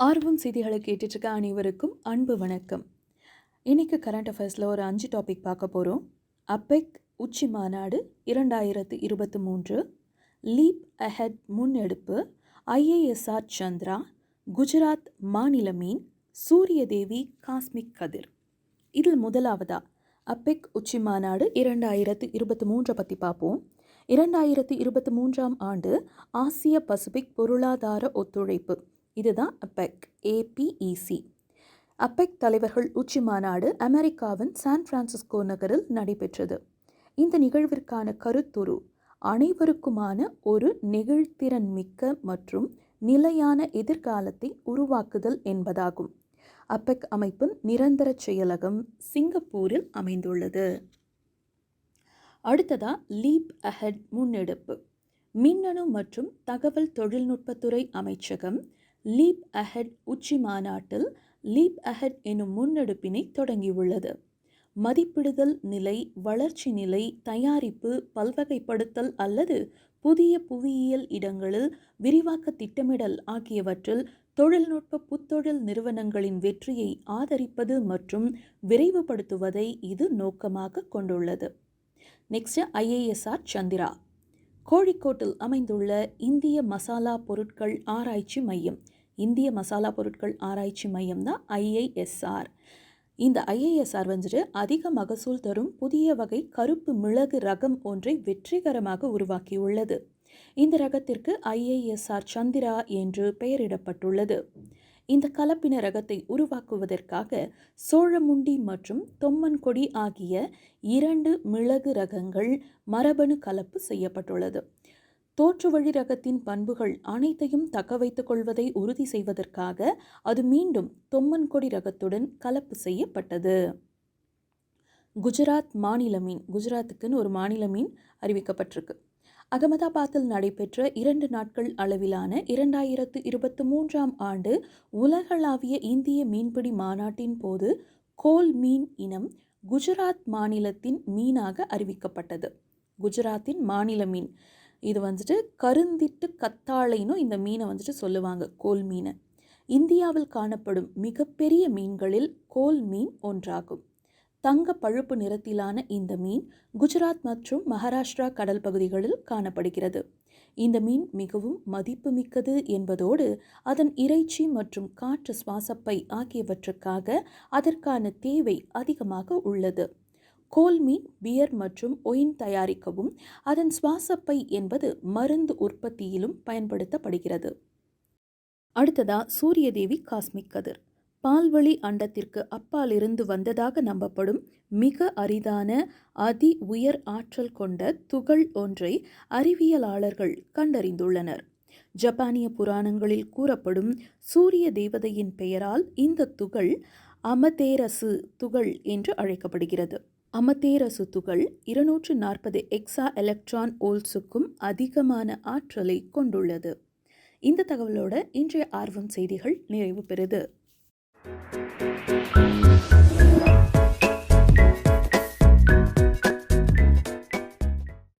ஆர்வம் செய்திகளை கேட்டுட்ருக்க அனைவருக்கும் அன்பு வணக்கம். இன்றைக்கு கரண்ட் அஃபேர்ஸில் ஒரு அஞ்சு டாபிக் பார்க்க போகிறோம் அப்பெக் உச்சி மாநாடு இரண்டாயிரத்து இருபத்தி மூன்று லீப் அஹெட் முன்னெடுப்பு ஐஏஎஸ்ஆர் சந்திரா குஜராத் மாநில மீன் சூரிய தேவி காஸ்மிக் கதிர். இதில் முதலாவதா அப்பெக் உச்சி மாநாடு இரண்டாயிரத்து இருபத்தி மூன்றை பற்றி பார்ப்போம். இரண்டாயிரத்து இருபத்தி மூன்றாம் ஆண்டு ஆசிய பசிபிக் பொருளாதார ஒத்துழைப்பு இதுதான் அப்பெக் ஏபிஇசி அப்பெக் தலைவர்கள் உச்சி மாநாடு அமெரிக்காவின் சான் பிரான்சிஸ்கோ நகரில் நடைபெற்றது. இந்த நிகழ்விற்கான கருத்துரு அனைவருக்குமான ஒரு நெகிழ்திறன் மிக்க மற்றும் நிலையான எதிர்காலத்தை உருவாக்குதல் என்பதாகும். அப்பெக் அமைப்பின் நிரந்தர செயலகம் சிங்கப்பூரில் அமைந்துள்ளது. அடுத்ததா லீப் அஹெட் முன்னெடுப்பு. மின்னணு மற்றும் தகவல் தொழில்நுட்பத்துறை அமைச்சகம் லீப் அஹெட் உச்சி மாநாட்டில் லீப் அஹெட் எனும் முன்னெடுப்பினை தொடங்கியுள்ளது. மதிப்பிடுதல் நிலை வளர்ச்சி நிலை தயாரிப்பு பல்வகைப்படுத்தல் அல்லது புதிய புவியியல் இடங்களில் விரிவாக்க திட்டமிடல் ஆகியவற்றில் தொழில்நுட்ப புத்தொழில் நிறுவனங்களின் வெற்றியை ஆதரிப்பது மற்றும் விரைவுபடுத்துவதை இது நோக்கமாக கொண்டுள்ளது. Next IASR Chandra. கோழிக்கோட்டில் அமைந்துள்ள இந்திய மசாலா பொருட்கள் ஆராய்ச்சி மையம். இந்திய மசாலா பொருட்கள் ஆராய்ச்சி மையம் தான் ஐஐஎஸ்ஆர். இந்த ஐஏஎஸ்ஆர் வந்துட்டு அதிக மகசூல் தரும் புதிய வகை கருப்பு மிளகு ரகம் ஒன்றை வெற்றிகரமாக உருவாக்கியுள்ளது. இந்த ரகத்திற்கு ஐஏஎஸ்ஆர் சந்திரா என்று பெயரிடப்பட்டுள்ளது. இந்த கலப்பின ரகத்தை உருவாக்குவதற்காக சோழமுண்டி மற்றும் தொம்மன்கொடி ஆகிய இரண்டு மிளகு ரகங்கள் மரபணு கலப்பு செய்யப்பட்டுள்ளது. தோற்று வழி ரகத்தின் பண்புகள் அனைத்தையும் தக்க வைத்துக் கொள்வதை உறுதி செய்வதற்காக அது மீண்டும் தொம்மன்கொடி ரகத்துடன் கலப்பு செய்யப்பட்டது. குஜராத் மாநில மீன் குஜராத்துக்குன்னு ஒரு மாநில மீன் அறிவிக்கப்பட்டிருக்கு. அகமதாபாத்தில் நடைபெற்ற இரண்டு நாட்கள் அளவிலான இரண்டாயிரத்து இருபத்தி மூன்றாம் ஆண்டு உலகளாவிய இந்திய மீன்பிடி மாநாட்டின் போது கோல் மீன் இனம் குஜராத் மாநிலத்தின் மீனாக அறிவிக்கப்பட்டது. குஜராத்தின் மாநில மீன் இது வந்துட்டு கருந்திட்டு கத்தாழைன்னு இந்த மீனை வந்துட்டு சொல்லுவாங்க கோல் மீனை. இந்தியாவில் காணப்படும் மிகப்பெரிய மீன்களில் கோல் மீன் ஒன்றாகும். தங்க பழுப்பு நிறத்திலான இந்த மீன் குஜராத் மற்றும் மகாராஷ்டிரா கடல் பகுதிகளில் காணப்படுகிறது. இந்த மீன் மிகவும் மதிப்புமிக்கது என்பதோடு அதன் இறைச்சி மற்றும் காற்று சுவாசப்பை ஆகியவற்றுக்காக அதற்கான தேவை அதிகமாக உள்ளது. கோல்மீன் பியர் மற்றும் ஒயின் தயாரிக்கவும் அதன் சுவாசப்பை என்பது மருந்து உற்பத்தியிலும் பயன்படுத்தப்படுகிறது. அடுத்ததா சூரியதேவி காஸ்மிக் கதிர். பால்வழி அண்டத்திற்கு அப்பாலிருந்து வந்ததாக நம்பப்படும் மிக அரிதான அதி உயர் ஆற்றல் கொண்ட துகள் ஒன்றை அறிவியலாளர்கள் கண்டறிந்துள்ளனர். ஜப்பானிய புராணங்களில் கூறப்படும் சூரிய தேவதையின் பெயரால் இந்த துகள் அமதேரசு துகள் என்று அழைக்கப்படுகிறது. அமதேர துகள் இருநூற்று நாற்பது எக்ஸா எலக்ட்ரான் ஓல்ஸுக்கும் அதிகமான ஆற்றலை கொண்டுள்ளது. இந்த தகவலோட இன்றைய ஆர்வம் செய்திகள் நிறைவு பெறுது.